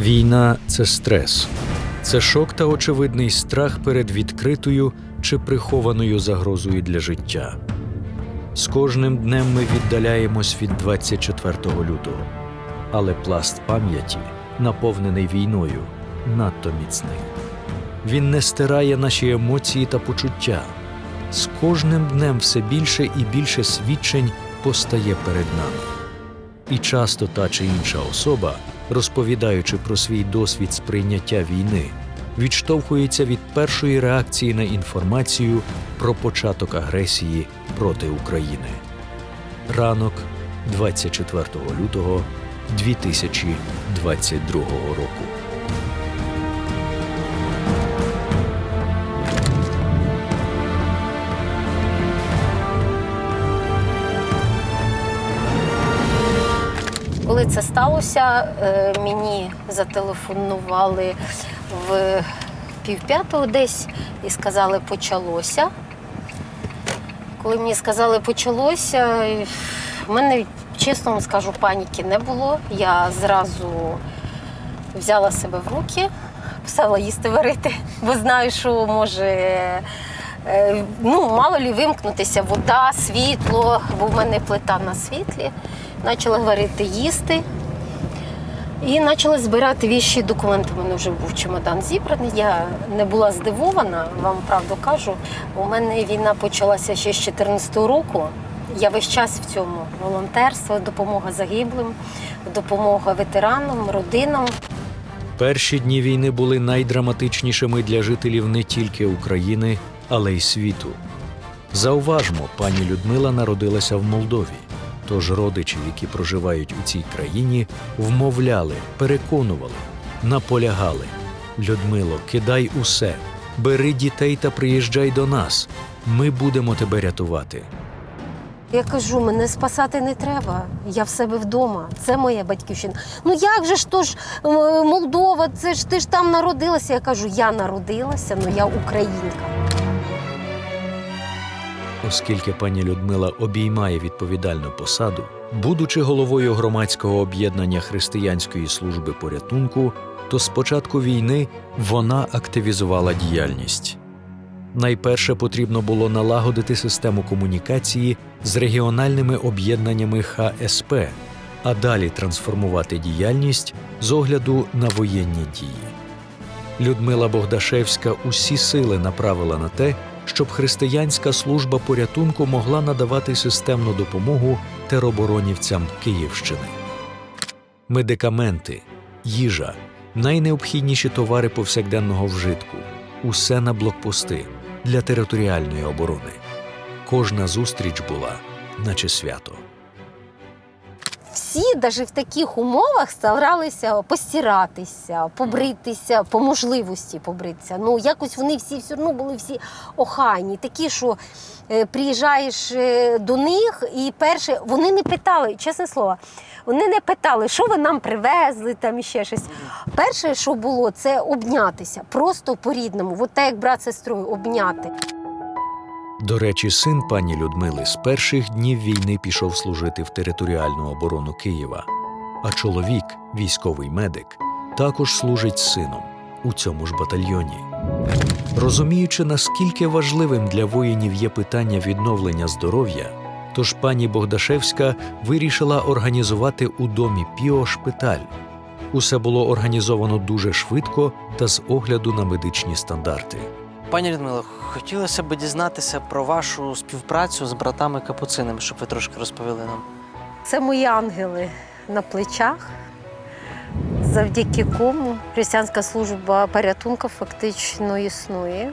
Війна це стрес, це шок та очевидний страх перед відкритою чи прихованою загрозою для життя. З кожним днем ми віддаляємось від 24 лютого, але пласт пам'яті, наповнений війною, надто міцний. Він не стирає наші емоції та почуття. З кожним днем все більше і більше свідчень постає перед нами. І часто та чи інша особа, розповідаючи про свій досвід сприйняття війни, відштовхується від першої реакції на інформацію про початок агресії проти України. Ранок 24 лютого 2022 року. Коли це сталося, е, мені зателефонували в півп'ятого десь і сказали, почалося. Коли мені сказали, почалося, в мене, чесно вам скажу, паніки не було. Я зразу взяла себе в руки, писала їсти варити, бо знаю, що може. е, Ну, мало лі вимкнутися, вода, світло, бо в мене плита на світлі. Почала варити їсти і почала збирати віші документи. У мене вже був чемодан зібраний. Я не була здивована, вам правду кажу. У мене війна почалася ще з 2014 року. Я весь час в цьому волонтерство, допомога загиблим, допомога ветеранам, родинам. Перші дні війни були найдраматичнішими для жителів не тільки України, але й світу. Зауважмо, пані Людмила народилася в Молдові. Тож родичі, які проживають у цій країні, вмовляли, переконували, наполягали. Людмило, кидай усе, бери дітей та приїжджай до нас. Ми будемо тебе рятувати. Я кажу, мене спасати не треба. Я в себе вдома. Це моя батьківщина. Ну як же ж то ж Молдова, це ж ти ж там народилася. Я кажу, я народилася, але я українка. Оскільки пані Людмила обіймає відповідальну посаду, будучи головою громадського об'єднання християнської служби порятунку, то з початку війни вона активізувала діяльність. Найперше потрібно було налагодити систему комунікації з регіональними об'єднаннями ХСП, а далі трансформувати діяльність з огляду на воєнні дії. Людмила Богдашевська усі сили направила на те, щоб християнська служба порятунку могла надавати системну допомогу тероборонівцям Київщини. Медикаменти, їжа, найнеобхідніші товари повсякденного вжитку усе на блокпости для територіальної оборони. Кожна зустріч була, наче свято. Всі, навіть в таких умовах, старалися постиратися, побритися, по можливості побритися. Ну, якось вони всі все одно були всі охайні, такі, що е, приїжджаєш е, до них, і перше, вони не питали, чесне слово, вони не питали, що ви нам привезли, там і ще щось. Перше, що було, це обнятися, просто по-рідному, от так як брат з сестрою обняти. До речі, син пані Людмили з перших днів війни пішов служити в територіальну оборону Києва, а чоловік, військовий медик, також служить сином у цьому ж батальйоні. Розуміючи, наскільки важливим для воїнів є питання відновлення здоров'я, тож пані Богдашевська вирішила організувати у домі Піо шпиталь. Усе було організовано дуже швидко та з огляду на медичні стандарти. Пані Людмило, хотілося б дізнатися про вашу співпрацю з братами капуцинами, щоб ви трошки розповіли нам. Це мої ангели на плечах, завдяки кому християнська служба порятунку фактично існує,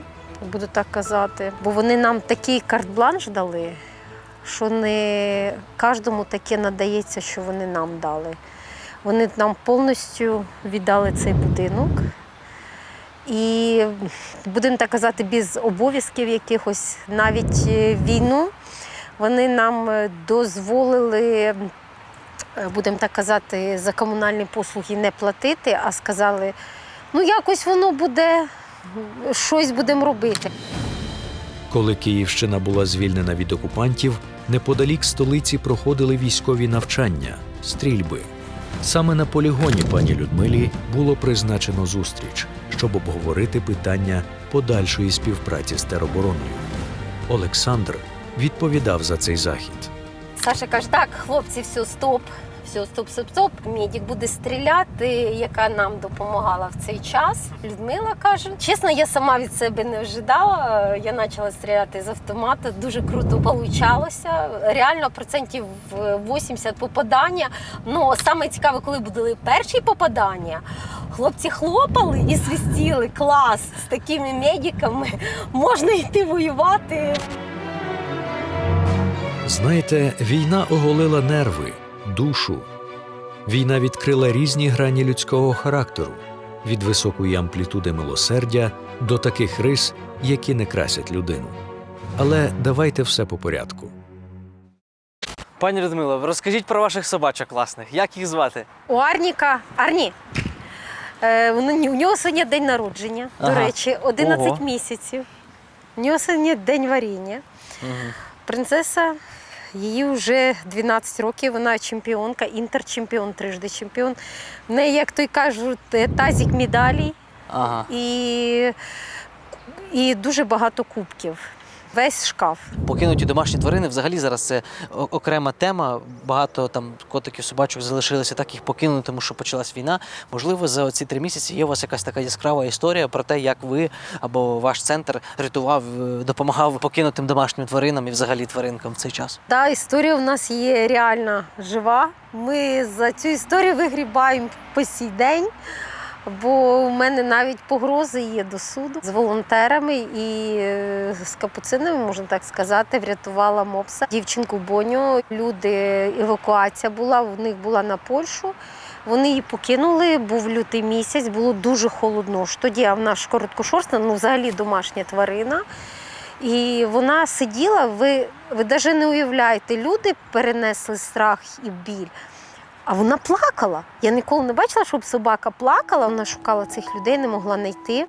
буду так казати. Бо вони нам такий карт-бланш дали, що не кожному таке надається, що вони нам дали. Вони нам повністю віддали цей будинок. І будемо так казати, без обов'язків якихось навіть е, війну вони нам е, дозволили, е, будемо так казати, за комунальні послуги не платити, а сказали, ну якось воно буде, щось будемо робити. Коли Київщина була звільнена від окупантів, неподалік столиці проходили військові навчання, стрільби. Саме на полігоні пані Людмилі було призначено зустріч, щоб обговорити питання подальшої співпраці з теробороною. Олександр відповідав за цей захід. Саша каже: так, хлопці, все, стоп. Все, стоп, стоп, стоп. Медик буде стріляти, яка нам допомагала в цей час. Людмила каже: чесно, я сама від себе не ожидала. Я почала стріляти з автомата. Дуже круто получалося. Реально процентів 80 попадання. Ну саме цікаве, коли були перші попадання. Хлопці хлопали і свистіли. Клас з такими медиками можна йти воювати. Знаєте, війна оголила нерви, душу. Війна відкрила різні грані людського характеру від високої амплітуди милосердя до таких рис, які не красять людину. Але давайте все по порядку. Пані Людмила, розкажіть про ваших собачок класних. Як їх звати? У Арніка Арні. Е, у нього сьогодні день народження, Ага. до речі, 11 Ого. місяців. У нього сьогодні день варіння. Принцеса, їй вже 12 років, вона чемпіонка, інтерчемпіон, трижди чемпіон. В неї, як то й кажуть, е, тазік медалей Ага. і, і дуже багато кубків. Весь шкаф. Покинуті домашні тварини взагалі зараз це окрема тема. Багато там котиків, собачок залишилися так їх покинути, тому що почалась війна. Можливо, за ці три місяці є у вас якась така яскрава історія про те, як ви або ваш центр рятував, е, допомагав покинутим домашнім тваринам і взагалі тваринкам в цей час. Та історія у нас є реально жива. Ми за цю історію вигрібаємо по сій день. Бо у мене навіть погрози є до суду з волонтерами і е, з капуцинами, можна так сказати, врятувала мопса. Дівчинку Боню. Люди, евакуація була, в них була на Польщу. Вони її покинули, був лютий місяць, було дуже холодно. ж тоді, а вона ж короткошорстна, ну взагалі домашня тварина. І вона сиділа, ви, ви навіть не уявляєте, люди перенесли страх і біль. А вона плакала. Я ніколи не бачила, щоб собака плакала. Вона шукала цих людей, не могла знайти.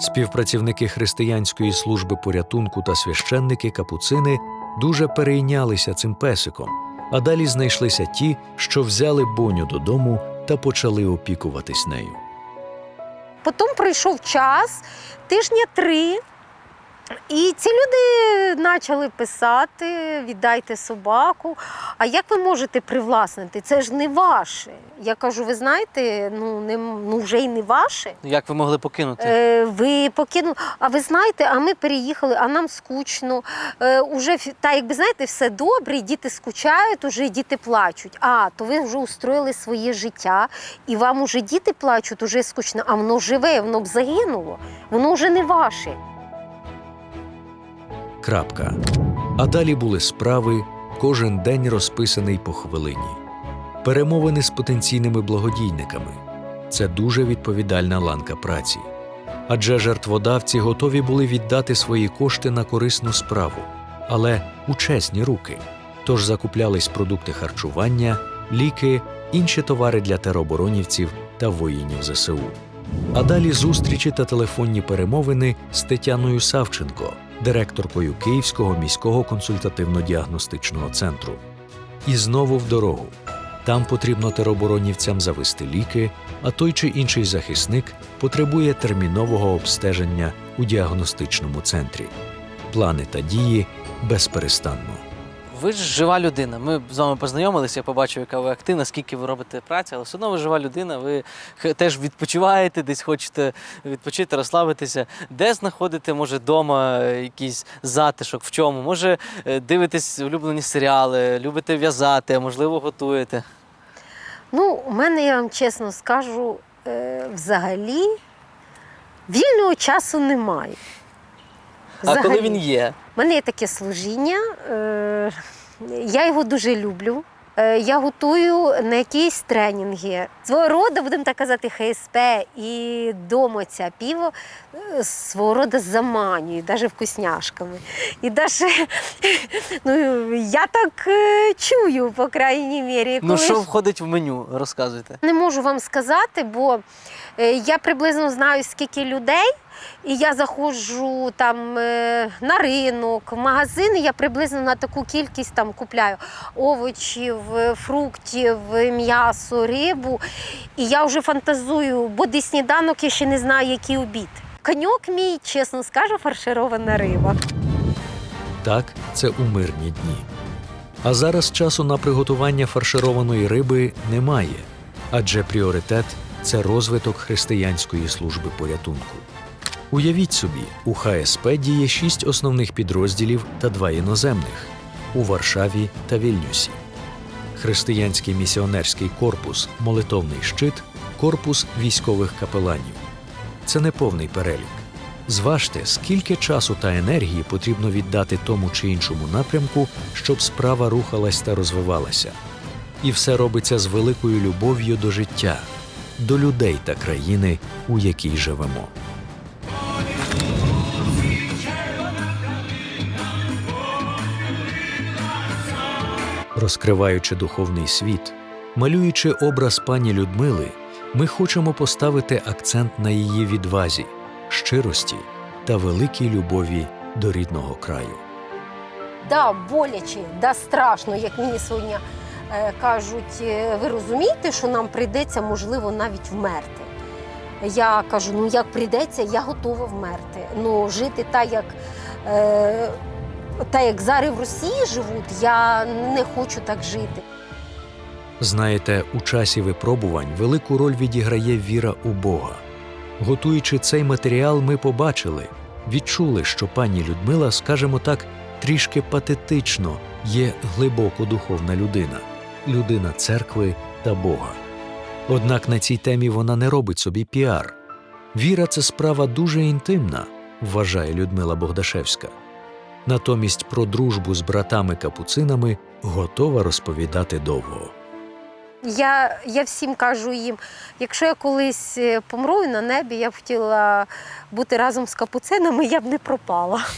Співпрацівники християнської служби порятунку та священники капуцини дуже перейнялися цим песиком, а далі знайшлися ті, що взяли боню додому та почали опікуватись нею. Потім пройшов час, тижня три. І ці люди почали писати: віддайте собаку. А як ви можете привласнити? Це ж не ваше. Я кажу, ви знаєте, ну не ну вже й не ваше. Як ви могли покинути? Е, ви покинули. А ви знаєте, а ми переїхали, а нам скучно. Е, уже та якби знаєте, все добре, діти скучають, уже діти плачуть. А то ви вже устроїли своє життя, і вам уже діти плачуть, уже скучно, а воно живе, воно б загинуло. Воно вже не ваше. Крапка. А далі були справи, кожен день розписаний по хвилині. Перемовини з потенційними благодійниками це дуже відповідальна ланка праці. Адже жертводавці готові були віддати свої кошти на корисну справу, але у чесні руки. Тож закуплялись продукти харчування, ліки, інші товари для тероборонівців та воїнів ЗСУ. А далі зустрічі та телефонні перемовини з Тетяною Савченко, директоркою Київського міського консультативно-діагностичного центру. І знову в дорогу. Там потрібно тероборонівцям завести ліки, а той чи інший захисник потребує термінового обстеження у діагностичному центрі. Плани та дії безперестанно. Ви ж жива людина. Ми з вами познайомилися, я побачив, яка ви активна, скільки ви робите праці, але все одно ви жива людина, ви теж відпочиваєте, десь хочете відпочити, розслабитися. Де знаходите, може, вдома якийсь затишок, в чому? Може, е, дивитесь улюблені серіали, любите в'язати, а можливо, готуєте. Ну, у мене, я вам чесно скажу, е, взагалі вільного часу немає. А коли він є? У мене є таке служіння, е, я його дуже люблю. Е, Я готую на якісь тренінги. Свого роду, будемо так казати, ХСП і дома ця піво е, свого роду заманює, навіть вкусняшками. І навіть, ну, я так е, чую, по крайній мірі. Ну, коли що ж- входить в меню? Розказуйте. не можу вам сказати, бо е, я приблизно знаю, скільки людей І я заходжу там е, на ринок, в магазини, я приблизно на таку кількість там купляю овочів, е, фруктів, е, м'ясо, рибу. І я вже фантазую, бо буде сніданок, я ще не знаю, який обід. Коньок мій, чесно скажу, фарширована риба. Так, це у мирні дні. А зараз часу на приготування фаршированої риби немає, адже пріоритет це розвиток християнської служби порятунку. Уявіть собі, у ХСП діє шість основних підрозділів та два іноземних у Варшаві та Вільнюсі. Християнський місіонерський корпус, молитовний щит, корпус військових капеланів. Це не повний перелік. Зважте, скільки часу та енергії потрібно віддати тому чи іншому напрямку, щоб справа рухалась та розвивалася. І все робиться з великою любов'ю до життя, до людей та країни, у якій живемо. Розкриваючи духовний світ, малюючи образ пані Людмили, ми хочемо поставити акцент на її відвазі, щирості та великій любові до рідного краю. Да, боляче, да, страшно, як мені сьогодні е, кажуть, е, ви розумієте, що нам прийдеться, можливо, навіть вмерти. Я кажу, ну як прийдеться, я готова вмерти. Ну, жити так, як, е, так, як зараз в Росії живуть, я не хочу так жити. Знаєте, у часі випробувань велику роль відіграє віра у Бога. Готуючи цей матеріал, ми побачили, відчули, що пані Людмила, скажімо так, трішки патетично є глибоко духовна людина, людина церкви та Бога. Однак на цій темі вона не робить собі піар. Віра це справа дуже інтимна, вважає Людмила Богдашевська. Натомість про дружбу з братами-капуцинами готова розповідати довго. Я, я всім кажу їм, якщо я колись е, помру на небі, я б хотіла бути разом з капуцинами, я б не пропала.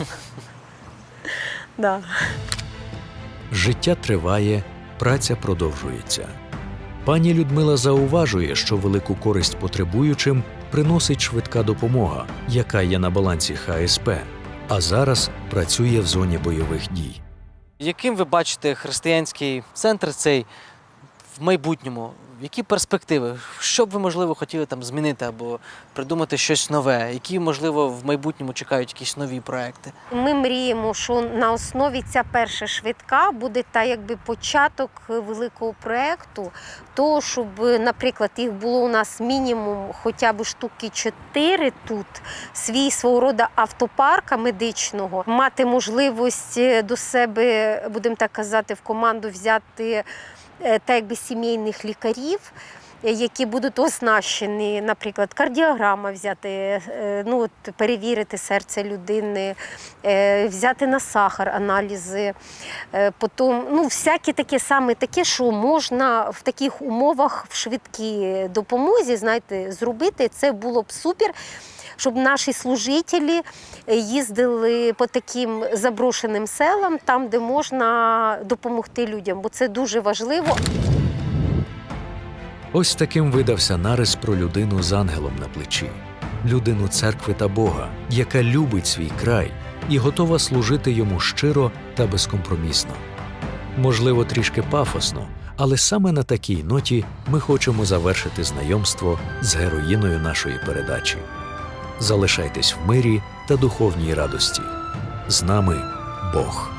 Да. Життя триває, праця продовжується. Пані Людмила зауважує, що велику користь потребуючим приносить швидка допомога, яка є на балансі ХСП, а зараз працює в зоні бойових дій. Яким ви бачите християнський центр цей в майбутньому? Які перспективи? Що б ви, можливо, хотіли там змінити або придумати щось нове? Які, можливо, в майбутньому чекають якісь нові проекти? Ми мріємо, що на основі ця перша швидка буде та якби початок великого проєкту, того, щоб, наприклад, їх було у нас мінімум хоча б штуки чотири тут, свій свого роду автопарка медичного, мати можливість до себе, будемо так казати, в команду взяти е, та якби сімейних лікарів. е, Які будуть оснащені, наприклад, кардіограма взяти, е, ну от перевірити серце людини, взяти на сахар аналізи, потім ну всяке таке саме таке, що можна в таких умовах в швидкій допомозі, знаєте, зробити. Це було б супер. Щоб наші служителі їздили по таким заброшеним селам, там, де можна допомогти людям, бо це дуже важливо. Ось таким видався нарис про людину з ангелом на плечі, людину церкви та Бога, яка любить свій край і готова служити йому щиро та безкомпромісно. Можливо, трішки пафосно, але саме на такій ноті ми хочемо завершити знайомство з героїною нашої передачі. Залишайтесь в мирі та духовній радості. З нами Бог.